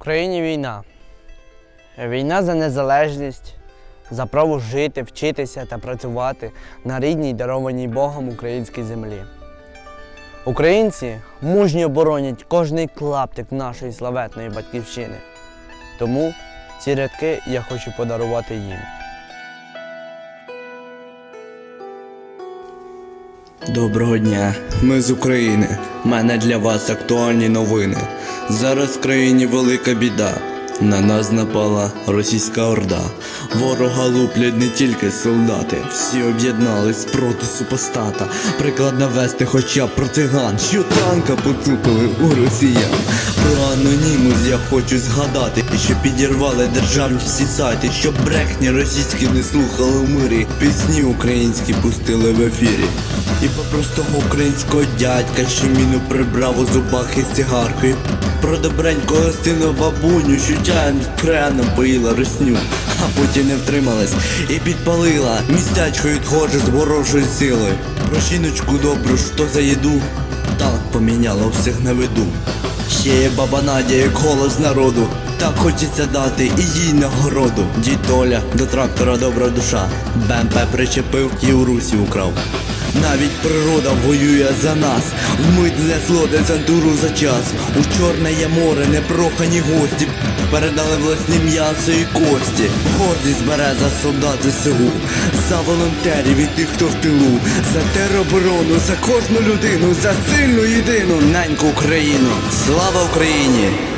країні війна. Війна за незалежність, за право жити, вчитися та працювати на рідній, дарованій Богом українській землі. Українці мужньо боронять кожний клаптик нашої славетної батьківщини. Тому ці рядки я хочу подарувати їм. Доброго дня, ми з України. У мене для вас актуальні новини. Зараз в країні велика біда. На нас напала російська орда. Ворога луплять не тільки солдати, всі об'єднались проти супостата. Приклад навести хоча б про циган, що танка поцупили у росіян. Про анонімус я хочу згадати, що підірвали державні всі сайти, щоб брехні російські не слухали в мирі. Пісні українські пустили в ефірі. І по простого українського дядька, що міну прибрав у зубах із цигаркою. Про добренького сину бабуню, що чаєм з креном поїла росню, а потім не втрималась і підпалила містячко відходжу з ворожою силою. Про жіночку добру, що за їду, так поміняла всіх на виду. Ще є баба Надя, як голос народу. Так хочеться дати і їй нагороду. Дід Толя до трактора добра душа. БМП причепив і у Русі украв. Навіть природа воює за нас. Вмить знесло десантуру за час. У чорне є море, непрохані гості. Передали власні м'ясо і кості. Гордість бере за солдат ЗСУ. За волонтерів і тих, хто в тилу. За тероборону, за кожну людину, за сильну єдину неньку Україну. Слава Україні!